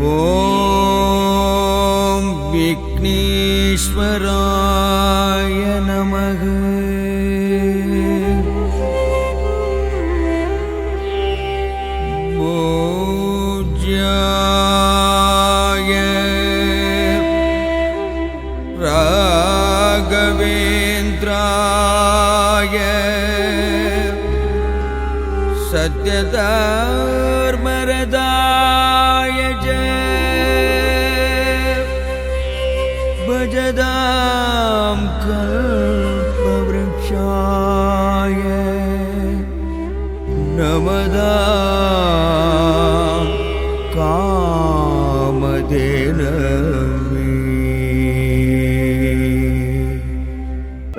ॐ विघ्नेश्वराय नमः। पूज्याय राघवेन्द्राय सत्यधर्मरदाय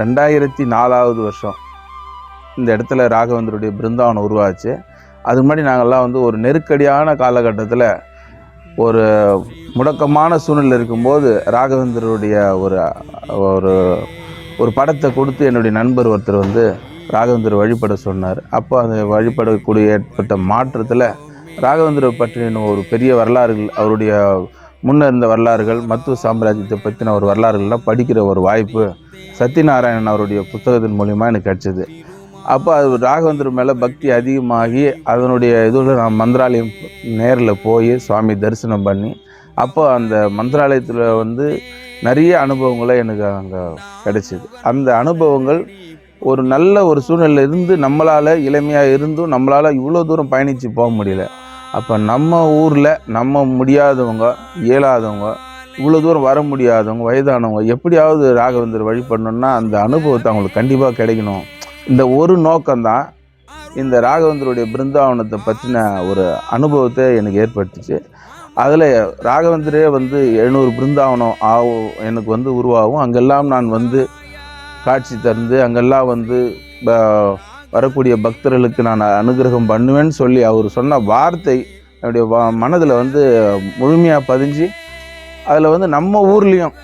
ரெண்டாயிரத்தி நாலாவது வருஷம் இந்த இடத்துல ராகவேந்தருடைய பிருந்தாவனம் உருவாச்சு. அது முன்னாடி நாங்கள்லாம் வந்து ஒரு நெருக்கடியான காலகட்டத்தில் ஒரு முடக்கமான சூழ்நிலை இருக்கும்போது ராகவேந்தருடைய ஒரு ஒரு ஒரு படத்தை கொடுத்து என்னுடைய நண்பர் ஒருத்தர் வந்து ராகவேந்தர் வழிபட சொன்னார். அப்போ அந்த வழிபடக்கூடிய ஏற்பட்ட மாற்றத்தில் ராகவேந்தரை பற்றின ஒரு பெரிய வரலாறுகள் அவருடைய முன்ன இருந்த வரலாறுகள் மத்துவ சாம்ராஜ்யத்தை பற்றின ஒரு வரலாறுகள்லாம் படிக்கிற ஒரு வாய்ப்பு சத்யநாராயணன் அவருடைய புத்தகத்தின் மூலிமா எனக்கு கிடச்சிது. அப்போ அது ராகவேந்தர் மேலே பக்தி அதிகமாகி அதனுடைய இதில் நான் மந்திராலயம் நேரில் போய் சுவாமி தரிசனம் பண்ணி அப்போ அந்த மந்திராலயத்தில் வந்து நிறைய அனுபவங்களை எனக்கு அங்கே கிடைச்சிது. அந்த அனுபவங்கள் ஒரு நல்ல ஒரு சூழ்நிலையில் இருந்து நம்மளால் இளமையாக இருந்தும் நம்மளால் இவ்வளோ தூரம் பயணித்து போக முடியல. அப்போ நம்ம ஊரில் நம்ம முடியாதவங்க இயலாதவங்க இவ்வளோ தூரம் வர முடியாதவங்க வயதானவங்க எப்படியாவது ராகவேந்தர் வழிபடணும்னா அந்த அனுபவத்தை அவங்களுக்கு கண்டிப்பாக கிடைக்கணும். இந்த ஒரு நோக்கம்தான் இந்த ராகவேந்தருடைய பிருந்தாவனத்தை பற்றின ஒரு அனுபவத்தை எனக்கு ஏற்படுத்துச்சு. அதில் ராகவேந்தரே வந்து எழுநூறு பிருந்தாவனம் ஆகும் எனக்கு வந்து உருவாகும். அங்கெல்லாம் நான் வந்து காட்சி தந்து அங்கெல்லாம் வந்து ப- வரக்கூடிய பக்தர்களுக்கு நான் அனுகிரகம் பண்ணுவேன்னு சொல்லி அவர் சொன்ன வார்த்தை என்னுடைய வ- மனதில் வந்து முழுமையாக பதிஞ்சு அதில் வந்து நம்ம ஊர்லேயும்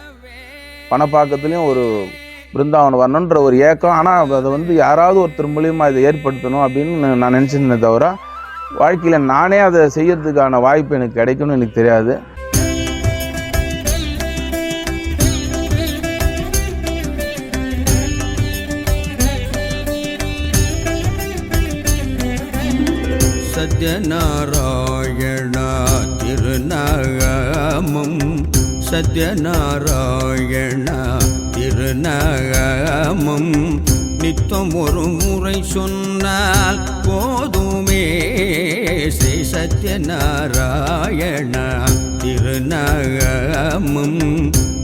பணப்பாக்கத்துலேயும் ஒரு பிருந்தாவனம் வரணுன்ற ஒரு ஏக்கம். ஆனால் அதை வந்து யாராவது ஒருத்தர் மூலியமாக இதை ஏற்படுத்தணும் அப்படின்னு நான் நினச்சிருந்தேன் தவிர வாழ்க்கையில் நானே அதை செய்யறதுக்கான வாய்ப்பு எனக்கு கிடைக்கும்னு எனக்கு தெரியாது. சத்யநாராயணா திருநாகமும் சத்யநாராயண திருநகமும் நித்தம் ஒரு முறை சொன்னால் போதுமே. ஸ்ரீ சத்யநாராயண திருநகமும்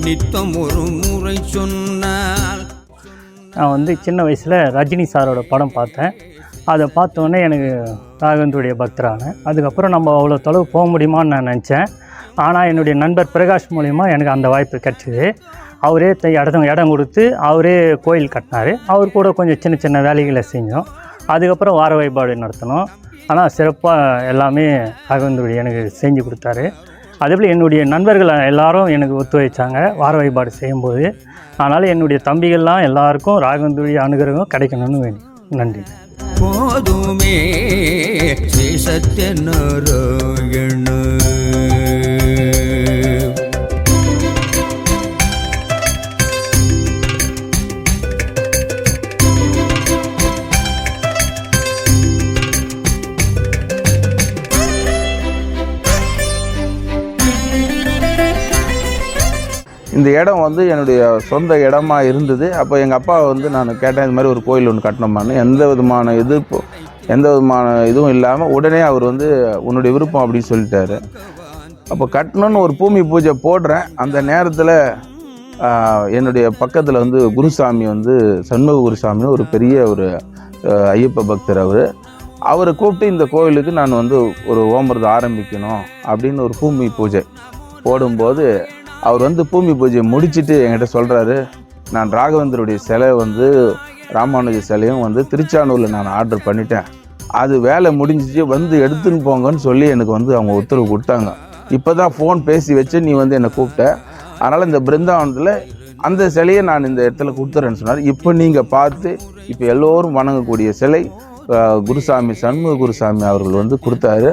நித்தம் ஒரு முறை சொன்னால். நான் வந்து சின்ன வயசில் ரஜினி சாரோட படம் பார்த்தேன். அதை பார்த்தோன்னே எனக்கு ராகவேந்தருடைய பக்தரானேன் அதுக்கப்புறம் நம்ம அவ்வளோ தொலைவு போக முடியுமான்னு நான் நினச்சேன். ஆனால் என்னுடைய நண்பர் பிரகாஷ் மூலிமா எனக்கு அந்த வாய்ப்பு கிடச்சிது. அவரே த- இடம் இடம் கொடுத்து அவரே கோயில் கட்டினார். அவர் கூட கொஞ்சம் சின்ன சின்ன வேலைகளை செஞ்சோம். அதுக்கப்புறம் வார வழிபாடு நடத்தினோம். ஆனால் சிறப்பாக எல்லாமே ராகவேந்தருடைய எனக்கு செஞ்சு கொடுத்தாரு. அதேபோல் என்னுடைய நண்பர்கள் எல்லாரும் எனக்கு ஒத்துழைச்சாங்க வார வழிபாடு செய்யும்போது. அதனால் என்னுடைய தம்பிகள்லாம் எல்லாருக்கும் ராகவேந்தருடைய அனுகிரகம் கிடைக்கணும்னு வேணும் நன்றி. போதுமே ஸ்ரீ இந்த இடம் வந்து என்னுடைய சொந்த இடமா இருந்தது. அப்போ எங்கள் அப்பா வந்து நான் கேட்டேன் இது மாதிரி ஒரு கோயில் ஒன்று கட்டணுமான்னு எந்த விதமான எதிர்ப்பு எந்த விதமான இதுவும் இல்லாமல் உடனே அவர் வந்து உன்னுடைய விருப்பம் அப்படின்னு சொல்லிட்டாரு. அப்போ கட்டணும்னு ஒரு பூமி பூஜை போடுறேன். அந்த நேரத்தில் என்னுடைய பக்கத்தில் வந்து குருசாமி வந்து சண்முக குருசாமின்னு ஒரு பெரிய ஒரு ஐயப்ப பக்தர் அவர். அவரை கூப்பிட்டு இந்த கோயிலுக்கு நான் வந்து ஒரு ஓம்புறது ஆரம்பிக்கணும் அப்படின்னு ஒரு பூமி பூஜை போடும்போது அவர் வந்து பூமி பூஜையை முடிச்சுட்டு என்கிட்ட சொல்கிறாரு நான் ராகவேந்தருடைய சிலை வந்து ராமானுஜ சிலையும் வந்து திருச்சானூரில் நான் ஆர்டர் பண்ணிட்டேன். அது வேலை முடிஞ்சிச்சு வந்து எடுத்துன்னு போங்கன்னு சொல்லி எனக்கு வந்து அவங்க உத்தரவு கொடுத்தாங்க. இப்போ தான் ஃபோன் பேசி வச்சு நீ வந்து என்னை கூப்பிட்ட. அதனால் இந்த பிருந்தாவனத்தில் அந்த சிலையை நான் இந்த இடத்துல கொடுத்துறேன்னு சொன்னார். இப்போ நீங்கள் பார்த்து இப்போ எல்லோரும் வணங்கக்கூடிய சிலை குருசாமி சண்முக குருசாமி அவர்கள் வந்து கொடுத்தாரு.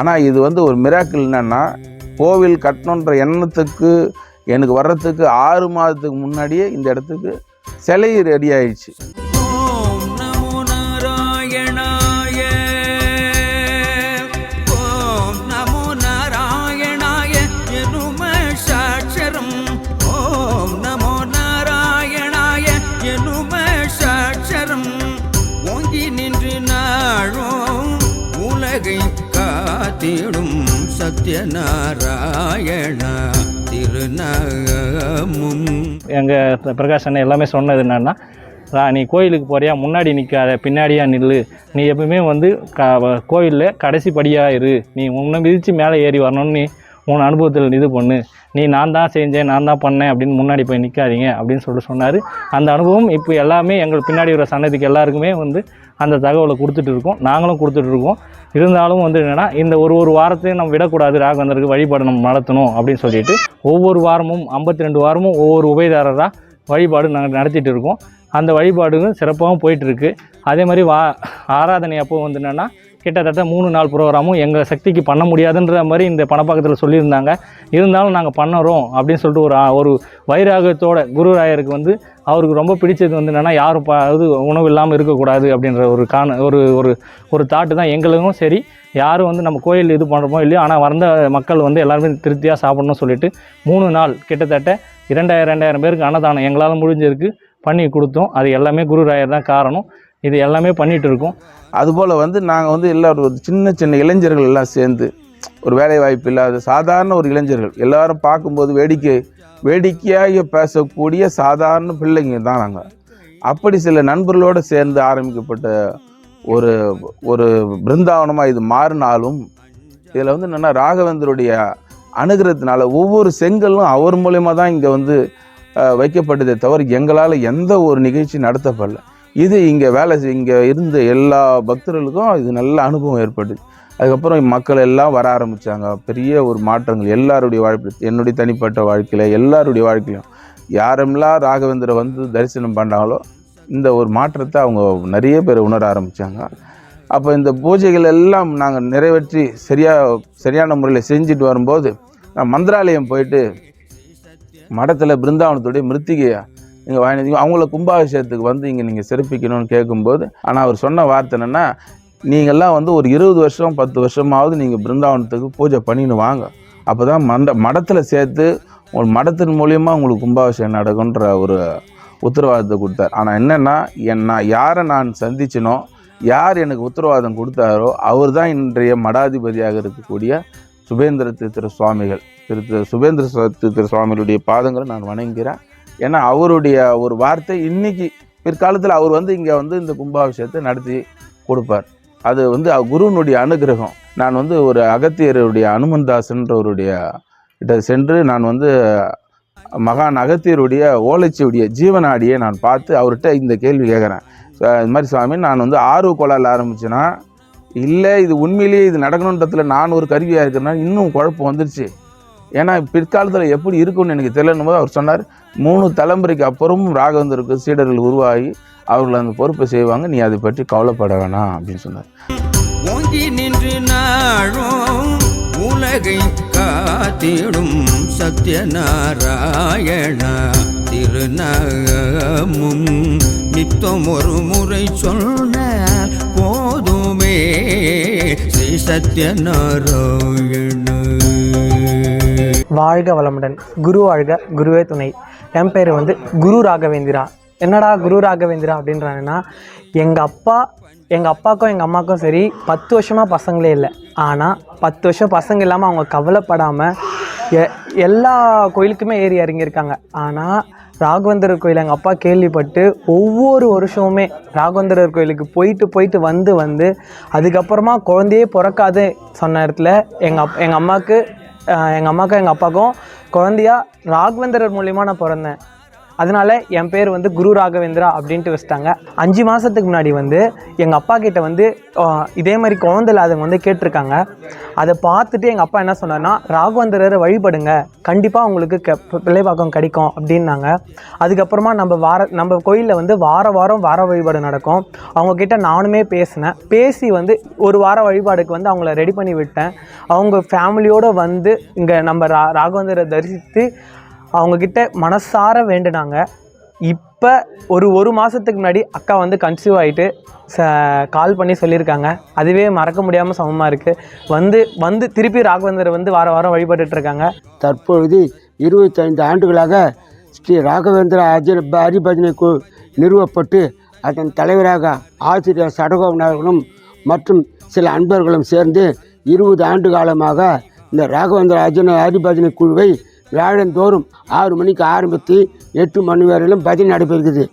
ஆனால் இது வந்து ஒரு மிராக்கிள் என்னன்னா கோவில் கட்டணுன்ற எண்ணத்துக்கு எனக்கு வர்றதுக்கு ஆறு மாதத்துக்கு முன்னாடியே இந்த இடத்துக்கு சிலை ரெடி ஆயிடுச்சு. சத்யநாராயண திருநகமும். எங்கள் பிரகாஷ் அண்ணன் எல்லாமே சொன்னது என்னன்னா நீ கோயிலுக்கு போறியா? முன்னாடி நிற்காத பின்னாடியா நில்லு. நீ எப்பவுமே வந்து க கோயிலில் கடைசி படியாக இரு. நீ உன்னை மிதித்து மேலே ஏறி வரணும்னு உன் அனுபவத்தில் இது பண்ணு. நீ நான் தான் செஞ்சேன் நான் தான் பண்ணேன் அப்படின்னு முன்னாடி போய் நிற்காதீங்க அப்படின்னு சொல்லிட்டு சொன்னார். அந்த அனுபவம் இப்போ எல்லாமே எங்கள் பின்னாடி வர சன்னதிக்கு எல்லாருக்குமே வந்து அந்த தகவலை கொடுத்துட்டு இருக்கோம். நாங்களும் கொடுத்துட்டு இருக்கோம். இருந்தாலும் வந்து என்னென்னா இந்த ஒரு ஒரு வாரத்தையும் நம்ம விடக்கூடாது. ராகவந்தருக்கு வழிபாடு நம்ம நடத்தணும் அப்படின்னு சொல்லிட்டு ஒவ்வொரு வாரமும் ஐம்பத்தி ரெண்டு வாரமும் ஒவ்வொரு உபயதாரராக வழிபாடு நாங்கள் நடத்திட்டு இருக்கோம். அந்த வழிபாடுகளும் சிறப்பாகவும் போயிட்டுருக்கு அதே மாதிரி வா ஆராதனை அப்போ வந்து என்னென்னா கிட்டத்தட்ட மூணு நாள் ப்ரோக்ராமும் எங்கள் சக்திக்கு பண்ண முடியாதுன்ற மாதிரி இந்த பணப்பாக்கத்தில் சொல்லியிருந்தாங்க. இருந்தாலும் நாங்கள் பண்ணுறோம் அப்படின்னு சொல்லிட்டு ஒரு ஒரு வைராகத்தோட குருராயருக்கு வந்து அவருக்கு ரொம்ப பிடிச்சது வந்து என்னென்னா யாரும் அது உணவு இல்லாமல் இருக்கக்கூடாது அப்படின்ற ஒரு காண ஒரு ஒரு ஒரு தாட்டு தான் எங்களுக்கும் சரி. யாரும் வந்து நம்ம கோயில் இது பண்ணுறோமோ இல்லையோ ஆனால் வந்த மக்கள் வந்து எல்லாருமே திருப்தியாக சாப்பிடணும்னு சொல்லிட்டு மூணு நாள் கிட்டத்தட்ட இரண்டாயிரம் ரெண்டாயிரம் பேருக்கு அன்னதானம் எங்களால் முடிஞ்சிருக்கு. பண்ணி கொடுத்தோம். அது எல்லாமே குருராயர் தான் காரணம். இது எல்லாமே பண்ணிகிட்டு இருக்கோம் அதுபோல் வந்து நாங்கள் வந்து எல்லாரும் ஒரு சின்ன சின்ன இளைஞர்கள் எல்லாம் சேர்ந்து ஒரு வேலை வாய்ப்பு இல்லாத சாதாரண ஒரு இளைஞர்கள் எல்லாரும் பார்க்கும்போது வேடிக்கை வேடிக்கையாக பேசக்கூடிய சாதாரண பிள்ளைங்க தான் நாங்கள் அப்படி சில நண்பர்களோடு சேர்ந்து ஆரம்பிக்கப்பட்ட ஒரு ஒரு பிருந்தாவனமாக இது மாறினாலும் இதில் வந்து என்னென்னா ராகவேந்தருடைய அணுகிறதுனால ஒவ்வொரு செங்கலும் அவர் மூலயமா தான் இங்கே வந்து வைக்கப்பட்டதே தவிர எங்களால் எந்த ஒரு நிகழ்ச்சி நடத்தப்படல. இது இங்கே வேலை செய் இங்கே இருந்த எல்லா பக்தர்களுக்கும் இது நல்ல அனுபவம் ஏற்பட்டுது அதுக்கப்புறம் மக்கள் எல்லாம் வர ஆரம்பித்தாங்க பெரிய ஒரு மாற்றங்கள். எல்லாருடைய வாழ்க்கை என்னுடைய தனிப்பட்ட வாழ்க்கையில் எல்லாருடைய வாழ்க்கையிலும் யாரெல்லாம் ராகவேந்திர வந்து தரிசனம் பண்ணாங்களோ இந்த ஒரு மாற்றத்தை அவங்க நிறைய பேர் உணர ஆரம்பித்தாங்க அப்போ இந்த பூஜைகள் எல்லாம் நாங்கள் நிறைவேற்றி சரியாக சரியான முறையில் செஞ்சுட்டு வரும்போது நான் மந்திராலயம் போயிட்டு மடத்தில் பிருந்தாவனத்துடைய மிருத்திகையை நீங்கள் வாங்கி அவங்கள கும்பாபிஷேகத்துக்கு வந்து இங்கே நீங்கள் சிறப்பிக்கணும்னு கேட்கும்போது ஆனால் அவர் சொன்ன வார்த்தை என்னென்னா நீங்கள்லாம் வந்து ஒரு இருபது வருஷம் பத்து வருஷமாவது நீங்கள் பிருந்தாவனத்துக்கு பூஜை பண்ணின்னு வாங்க. அப்போ தான் மண்ட மடத்தில் சேர்த்து ஒரு மடத்தின் மூலியமாக உங்களுக்கு கும்பாபிஷேகம் நடக்குன்ற ஒரு உத்தரவாதத்தை கொடுத்தார். ஆனால் என்னென்னா என் நான் யாரை நான் சந்திச்சினோ யார் எனக்கு உத்தரவாதம் கொடுத்தாரோ அவர் தான் இன்றைய மடாதிபதியாக இருக்கக்கூடிய சுபேந்திர தீர்த்திர சுவாமிகள் திரு சுபேந்திர தீர்த்திர சுவாமிகளுடைய பாதங்களை நான் வணங்குகிறேன். ஏன்னா அவருடைய ஒரு வார்த்தை இன்னைக்கு பிற்காலத்தில் அவர் வந்து இங்கே வந்து இந்த கும்பாபிஷேகத்தை நடத்தி கொடுப்பார். அது வந்து அவ- குருவினுடைய அனுகிரகம். நான் வந்து ஒரு அகத்தியருடைய அனுமன்தாசன்றவருடைய கிட்ட சென்று நான் வந்து மகான் அகத்தியருடைய ஓலைச்சியுடைய ஜீவனாடியை நான் பார்த்து அவர்கிட்ட இந்த கேள்வி கேட்குறேன் இது மாதிரி சுவாமி நான் வந்து ஆர்வ கோளால் ஆரம்பிச்சேன்னா இல்லை இது உண்மையிலேயே இது நடக்கணுன்றதுல நான் ஒரு கருவியாக இருக்கிறேன்னா இன்னும் குழப்பம் வந்துருச்சு. ஏன்னா பிற்காலத்தில் எப்படி இருக்கும்னு எனக்கு தெரியலன்னு போது அவர் சொன்னார் மூணு தலைமுறைக்கு அப்புறமும் ராகவந்தருக்கு சீடர்கள் உருவாகி அவர்கள் அந்த பொறுப்பை செய்வாங்க நீ அதை பற்றி கவலைப்பட வேணாம் அப்படின்னு சொன்னார். ஓங்கி நின்று நாளும் உலகை காத்திடும் சத்யநாராயண திருநகமும். நித்தம் ஒரு முறை சொன்ன போதுமே ஸ்ரீ சத்யநாராயண. வாழ்க வளமுடன். குரு வாழ்க குருவே துணை. என் பேர் வந்து குரு ராகவேந்திரா. என்னடா குரு ராகவேந்திரா அப்படின்றாங்கன்னா எங்கள் அப்பா எங்கள் அப்பாவுக்கும் எங்கள் அம்மாக்கும் சரி பத்து வருஷமாக பசங்களே இல்லை. ஆனால் பத்து வருஷம் பசங்க இல்லாமல் அவங்க கவலைப்படாமல் எ எல்லா கோயிலுக்குமே ஏறி இறங்கியிருக்காங்க. ஆனால் ராகவேந்திரர் கோயில் எங்கள் அப்பா கேள்விப்பட்டு ஒவ்வொரு வருஷமுமே ராகவேந்திரர் கோயிலுக்கு போயிட்டு போயிட்டு வந்து வந்து அதுக்கப்புறமா குழந்தையே பிறக்காது சொன்ன இடத்துல எங்கள் அப் எங்கள் அம்மாவுக்கு எங்கள் அம்மாவுக்கும் எங்கள் அப்பாவுக்கும் குழந்தையா ராகவேந்தரர் மூலியமாக நான் பிறந்தேன். அதனால என் பேர் வந்து குரு ராகவேந்திரா அப்படின்ட்டு வச்சிட்டாங்க. அஞ்சு மாதத்துக்கு முன்னாடி வந்து எங்கள் அப்பா கிட்டே வந்து இதே மாதிரி குழந்தை இல்லாதவங்க வந்து கேட்டிருக்காங்க. அதை பார்த்துட்டு எங்கள் அப்பா என்ன சொன்னார்னா ராகவேந்திரரை வழிபடுங்க. கண்டிப்பாக உங்களுக்கு க பிள்ளைவாக்கம் கிடைக்கும் அப்படின்னாங்க. அதுக்கப்புறமா நம்ம வார நம்ம கோயிலில் வந்து வார வாரம் வார வழிபாடு நடக்கும். அவங்கக்கிட்ட நானுமே பேசினேன். பேசி வந்து ஒரு வார வழிபாடுக்கு வந்து அவங்கள ரெடி பண்ணி விட்டேன். அவங்க ஃபேமிலியோடு வந்து இங்கே நம்ம ரா ராகவேந்திரரை தரிசித்து அவங்கக்கிட்ட மனசார வேண்டுனாங்க. இப்போ ஒரு ஒரு மாதத்துக்கு முன்னாடி அக்கா வந்து கன்சீவ் ஆகிட்டு ச கால் பண்ணி சொல்லியிருக்காங்க. அதுவே மறக்க முடியாமல் சமமாக இருக்குது வந்து வந்து திருப்பி ராகவேந்தர் வந்து வார வாரம் வழிபட்டுட்டு இருக்காங்க. தற்பொழுது இருபத்தைந்து ஆண்டுகளாக ஸ்ரீ ராகவேந்திர அஜ ஹரிபஜனை குழு நிறுவப்பட்டு அதன் தலைவராக ஆசிரியர் சடகோபன் மற்றும் சில அன்பர்களும் சேர்ந்து இருபது ஆண்டு காலமாக இந்த ராகவேந்திர அர்ஜுன ஹரிபஜனை குழுவை வியாழந்தோறும் ஆறு மணிக்கு ஆரம்பித்து எட்டு மணி வரையிலும் பஜனை நடைபெறுகிறது.